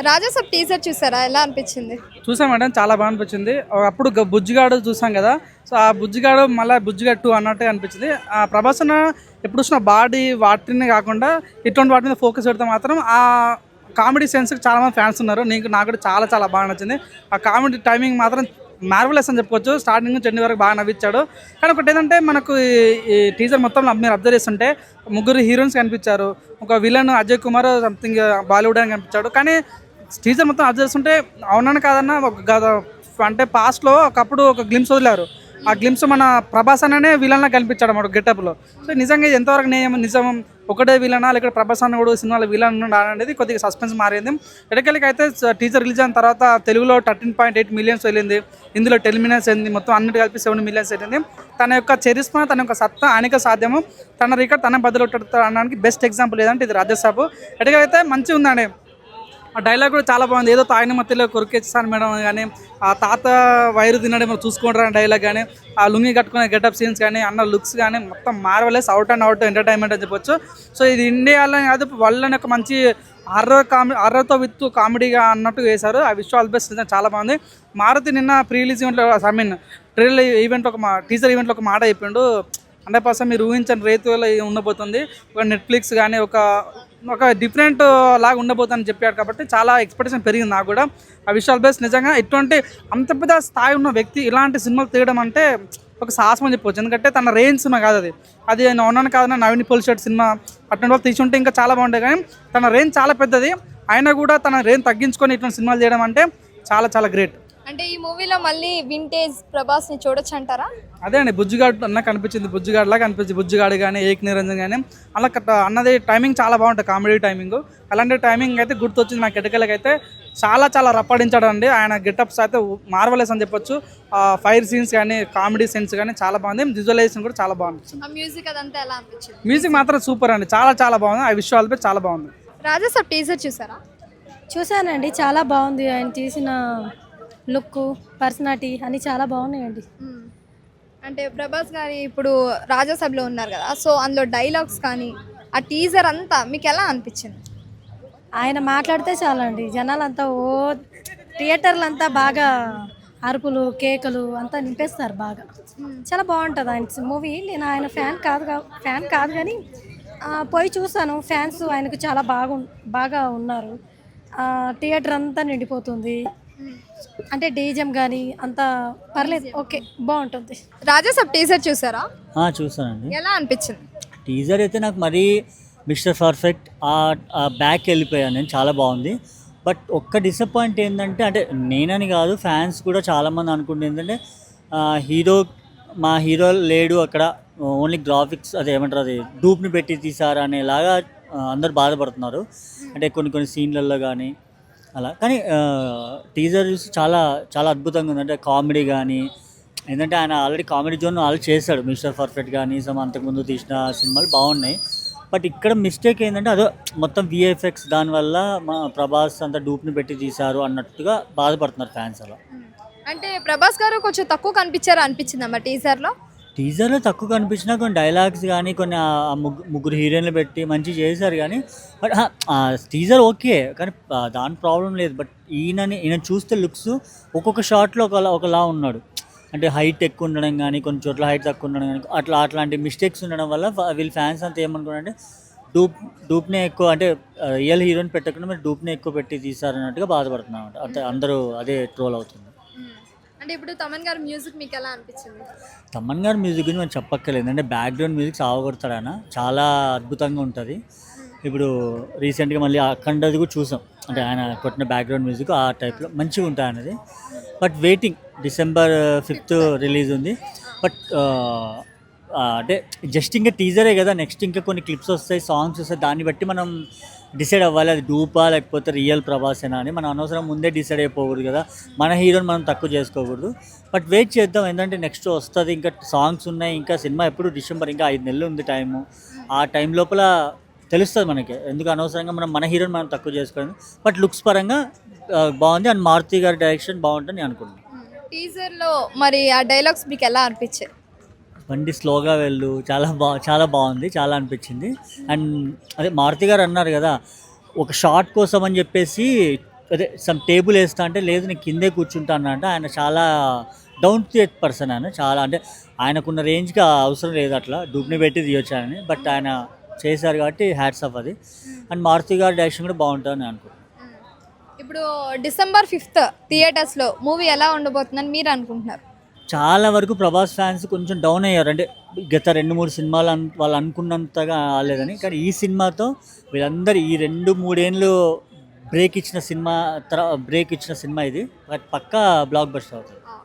Raja Saab teaser చూసారా? ఎలా అనిపించింది? చూసాం మేడం చాలా బాగా అనిపించింది. అప్పుడు గ- బుజ్జిగాడు చూసాం కదా. సో ఆ బుజ్జిగాడు మళ్ళీ బుజ్జిగాడు టూ అన్నట్టే అనిపించింది. ఆ ప్రభాసన ఎప్పుడు చూసిన బాడీ వాటిని కాకుండా ఇటువంటి వాటి మీద ఫోకస్ పెడితే మాత్రం ఆ కామెడీ సెన్స్కి చాలా మంది ఫ్యాన్స్ ఉన్నారు. నీకు నాకు కూడా చాలా చాలా బాగా నచ్చింది. ఆ కామెడీ టైమింగ్ మాత్రం మార్వలెస్ అని చెప్పుకోవచ్చు. స్టార్టింగ్ నుంచి ఎండ్ వరకు బాగా నవ్వించాడు. కానీ ఒకటి ఏంటంటే మనకు ఈ- ఈ టీజర్ మొత్తం మీరు అబ్జర్వ్ చేస్తుంటే ముగ్గురు హీరోయిన్స్ కనిపించారు. ఒక villain Ajay Kumar something Bollywood అని కనిపించాడు. కానీ టీజర్ మొత్తం అబ్జర్వ్ చేస్తుంటే అవునని కాదన్న ఒక అంటే పాస్ట్లో ఒకప్పుడు ఒక గ్లిమ్స్ వదిలారు. ఆ గ్లిమ్స్ మన ప్రభాస్ అనే విలన్లా కనిపించాడు అన్నమాట గెటప్లో సో నిజంగా ఇది ఎంతవరకు నిజం నిజం ఒకటే విలనా లేకపోతే ప్రభాస్ అన్న కూడా సినిమాలో విలన్ అనేది కొద్దిగా సస్పెన్స్ మారింది. ఎడకెళ్ళకి అయితే టీజర్ రిలీజ్ అయిన తర్వాత తెలుగులో థర్టీన్ పాయింట్ ఎయిట్ మిలియన్స్ వెళ్ళింది. ఇందులో టెన్ మిలియన్స్ వెళ్ళింది. మొత్తం అన్నిటి కలిపి సెవెన్ మిలియన్స్ వెళ్ళింది. తన యొక్క చరిస్మా తన యొక్క సత్తా అనేక సాధ్యము. తన రికార్డ్ తన బదులు అనడానికి బెస్ట్ ఎగ్జాంపుల్ ఏదంటే ఇది రాజ్యసభ ఎడకైతే మంచిగా ఉందండి ఆ డైలాగ్ కూడా చాలా బాగుంది. ఏదో తాగిన మధ్యలో కొరికెచ్చాను మేడం కానీ ఆ తాత వైరు తినడం చూసుకుంటారు డైలాగ్ కానీ ఆ లుంగి కట్టుకునే గెటప్ సీన్స్ కానీ అన్న లుక్స్ కానీ మొత్తం marvellous out and out entertainment అని చెప్పొచ్చు. సో ఇది ఇండియాలో కాదు వాళ్ళని ఒక మంచి హర్రర్ కామెడీ హర్రర్తో విత్ కామెడీగా అన్నట్టు వేశారు ఆ విష్ ఆల్ బెస్ట్ చాలా బాగుంది. మారుతి నిన్న ప్రీ రిలీజ్ ఈవెంట్లో ఐ మీన్ ట్రైలర్ ఈవెంట్ ఒక మా టీజర్ ఈవెంట్లో ఒక మాట చెప్పిండు. హండ్రెడ్ పర్సెంట్ మీరు ఊహించని రేతులో ఉండబోతుంది. ఒక నెట్ఫ్లిక్స్ కానీ ఒక ఒక డిఫరెంట్ లాగా ఉండబోతుందని చెప్పాడు కాబట్టి చాలా ఎక్స్పెక్టేషన్ పెరిగింది నాకు కూడా. ఆ విశాల్ బేస్ నిజంగా ఇటువంటి అంత పెద్ద స్థాయి ఉన్న వ్యక్తి ఇలాంటి సినిమాలు తీయడం అంటే ఒక సాహసం అని చెప్పొచ్చు. ఎందుకంటే తన రేంజ్ సినిమా కాదు అది. అది నేను ఉన్నాను కాదన్న నవీన్ పోల్షెట్ సినిమా అటువంటి వాళ్ళు తీసుంటే ఇంకా చాలా బాగుండే కానీ తన రేంజ్ చాలా పెద్దది. అయినా కూడా తన రేంజ్ తగ్గించుకొని ఇటువంటి సినిమాలు చేయడం అంటే చాలా చాలా గ్రేట్ అంటే ఈ మూవీలో మళ్ళీ వింటేజ్ ప్రభాస్ని చూడొచ్చు అంటారా అదే అండి బుజ్జిగాడు అన్న కనిపించింది బుజ్జిగాడు లాగా కనిపించింది బుజ్జిగాడు కానీ ఏక్ నిరంజన్ కానీ అలా అన్నది టైమింగ్ చాలా బాగుంటుంది కామెడీ టైమింగ్ అలాంటి టైమింగ్ అయితే గుర్తొచ్చింది నాకు ఎటకలకి అయితే చాలా చాలా రప్పడించాడు అండి ఆయన గెటప్స్ అయితే మార్వలెస్ అని చెప్పొచ్చు. ఫైర్ సీన్స్ కానీ కామెడీ సీన్స్ కానీ చాలా బాగుంది. విజువలైజేషన్ కూడా చాలా బాగుంది. ఆ మ్యూజిక్ అదంతా ఎలా అనిపించింది? మ్యూజిక్ మాత్రం సూపర్ అండి. చాలా చాలా బాగుంది. ఆ విషయాలపై చాలా బాగుంది. రాజాసాబ్ టీజర్ చూసారా? చూశానండి. చాలా బాగుంది. ఆయన తీసిన లుక్ పర్సనాలిటీ అన్నీ చాలా బాగున్నాయండి. అంటే ప్రభాస్ గారి ఇప్పుడు రాజాసభలో ఉన్నారు కదా సో అందులో డైలాగ్స్ కానీ ఆ టీజర్ అంతా మీకు ఎలా అనిపించింది? ఆయన మాట్లాడితే చాలండి. జనాలంతా ఓ థియేటర్లంతా బాగా అరుపులు కేకలు అంతా నింపేస్తారు బాగా. చాలా బాగుంటుంది ఆయన మూవీ. నేను ఆయన ఫ్యాన్ కాదు ఫ్యాన్ కాదు కానీ పోయి చూసాను ఫ్యాన్స్ ఆయనకు చాలా బాగు బాగా ఉన్నారు. థియేటర్ అంతా నిండిపోతుంది. అంటే డీజం కానీ అంతా పర్లేదు. ఓకే బాగుంటుంది. రాజాసాబ్ టీజర్ చూసారా? ఆ, చూసానండి. ఎలా అనిపించింది? టీజర్ అయితే నాకు మరీ మిస్టర్ పర్ఫెక్ట్ ఆ బ్యాక్ వెళ్ళిపోయాను నేను చాలా బాగుంది. బట్ ఒక్క డిసప్పాయింట్ ఏంటంటే అంటే నేనని కాదు ఫ్యాన్స్ కూడా చాలామంది అనుకుంటే ఏంటంటే ఆ, హీరో మా హీరో లేడు అక్కడ ఓన్లీ గ్రాఫిక్స్ అదే ఏమంటారు అది డూప్ని పెట్టి తీసారు అనేలాగా ఆ, అందరు బాధపడుతున్నారు. అంటే కొన్ని కొన్ని సీన్లలో కానీ అలా. కానీ టీజర్ చూసి చాలా చాలా అద్భుతంగా ఉంది అంటే కామెడీ కానీ ఏంటంటే ఆయన ఆల్రెడీ కామెడీ జోన్ ఆల్రెడీ చేశాడు. మిస్టర్ పర్ఫెక్ట్ కానీ సమ్ అంతకుముందు తీసిన సినిమాలు బాగున్నాయి. బట్ ఇక్కడ మిస్టేక్ ఏంటంటే అదో మొత్తం విఎఫ్ఎక్స్ దానివల్ల మా ప్రభాస్ అంతా డూప్ని పెట్టి తీశారు అన్నట్టుగా బాధపడుతున్నారు ఫ్యాన్స్ అలా. అంటే ప్రభాస్ గారు కొంచెం తక్కువ కనిపించారు అనిపించిందమ్మా టీజర్లో టీజర్లో తక్కువ కనిపించినా కొన్ని డైలాగ్స్ కానీ కొన్ని ముగ్గురు హీరోయిన్లు పెట్టి మంచి చేశారు కానీ బట్ టీజర్ ఓకే కానీ దాని ప్రాబ్లం లేదు. బట్ ఈయనని ఈయన చూస్తే లుక్స్ ఒక్కొక్క షాట్లో ఒకలా ఒకలా ఉన్నాడు. అంటే హైట్ ఎక్కువ ఉండడం కానీ కొన్ని చోట్ల హైట్ తక్కువ ఉండడం కానీ అట్లా అట్లాంటి మిస్టేక్స్ ఉండడం వల్ల వీళ్ళు ఫ్యాన్స్ అంతా ఏమనుకున్నారంటే డూప్ డూప్నే ఎక్కువ అంటే రియల్ హీరోయిన్ పెట్టకుండా మీరు డూప్నే ఎక్కువ పెట్టి తీసారన్నట్టుగా బాధపడుతున్నాం అంటే అందరూ అదే ట్రోల్ అవుతుంది అంటే ఇప్పుడు తమన్ గారి మ్యూజిక్ మీకు ఎలా అనిపించింది? తమన్ గారి మ్యూజిక్ గురించి మనం చెప్పక్కర్లేదు. అంటే బ్యాక్గ్రౌండ్ మ్యూజిక్ సాగొడతాడు ఆయన. చాలా అద్భుతంగా ఉంటుంది. ఇప్పుడు రీసెంట్గా మళ్ళీ అఖండది కూడా చూసాం. అంటే ఆయన కొట్టిన బ్యాక్గ్రౌండ్ మ్యూజిక్ ఆ టైప్లో మంచిగా ఉంటుంది అనేది but waiting December fifth release ఉంది. బట్ అంటే జస్ట్ ఇంకా టీజరే కదా. నెక్స్ట్ ఇంకా కొన్ని క్లిప్స్ వస్తాయి సాంగ్స్ వస్తాయి. దాన్ని బట్టి మనం డిసైడ్ అవ్వాలి అది డూపా లేకపోతే రియల్ ప్రభాసేనా అని. మనం అనవసరం ముందే డిసైడ్ అయిపోకూడదు కదా. మన హీరోని మనం తక్కువ చేసుకోకూడదు. బట్ వెయిట్ చేద్దాం. ఏంటంటే నెక్స్ట్ వస్తుంది. ఇంకా సాంగ్స్ ఉన్నాయి. ఇంకా సినిమా ఎప్పుడు డిసెంబర్ ఇంకా ఐదు నెలలు ఉంది టైము. ఆ టైం లోపల తెలుస్తుంది మనకి. ఎందుకు అనవసరంగా మనం మన హీరోని మనం తక్కువ చేసుకోలేదు. బట్ లుక్స్ పరంగా బాగుంది. అండ్ మారుతి గారి డైరెక్షన్ బాగుంటుంది నేను అనుకుంటున్నాను. టీజర్లో మరి ఆ డైలాగ్స్ మీకు ఎలా అనిపించాయి? బండి స్లోగా వెళ్ళు చాలా బా చాలా బాగుంది చాలా అనిపించింది. అండ్ అదే మారుతి గారు అన్నారు కదా ఒక షార్ట్ కోసం అని చెప్పేసి అదే సమ్ టేబుల్ వేస్తా అంటే లేదు నేను కిందే కూర్చుంటాను అంటే ఆయన చాలా డౌన్ టు ఎర్త్ పర్సన్ ఆయన చాలా అంటే ఆయనకున్న రేంజ్కి అవసరం లేదు అట్లా డుబ్ని పెట్టి తీయొచ్చానని బట్ ఆయన చేశారు కాబట్టి హ్యాట్స్ ఆఫ్ అది. అండ్ మారుతి గారి డైరెక్షన్ కూడా బాగుంటుందని అనుకుంటున్నాను ఇప్పుడు డిసెంబర్ ఫిఫ్త్ థియేటర్స్లో మూవీ ఎలా ఉండబోతుందని మీరు అనుకుంటున్నారు? చాలా వరకు ప్రభాస్ ఫ్యాన్స్ కొంచెం డౌన్ అయ్యారు. అంటే గత రెండు మూడు సినిమాలు అన్- వాళ్ళు అనుకున్నంతగా ఆలేదని కానీ ఈ సినిమాతో వీళ్ళందరూ ఈ రెండు మూడేళ్ళు బ్రేక్ ఇచ్చిన సినిమా తర్వాత బ్రేక్ ఇచ్చిన సినిమా ఇది. బట్ పక్కా బ్లాక్ బస్టర్ అవుతుంది.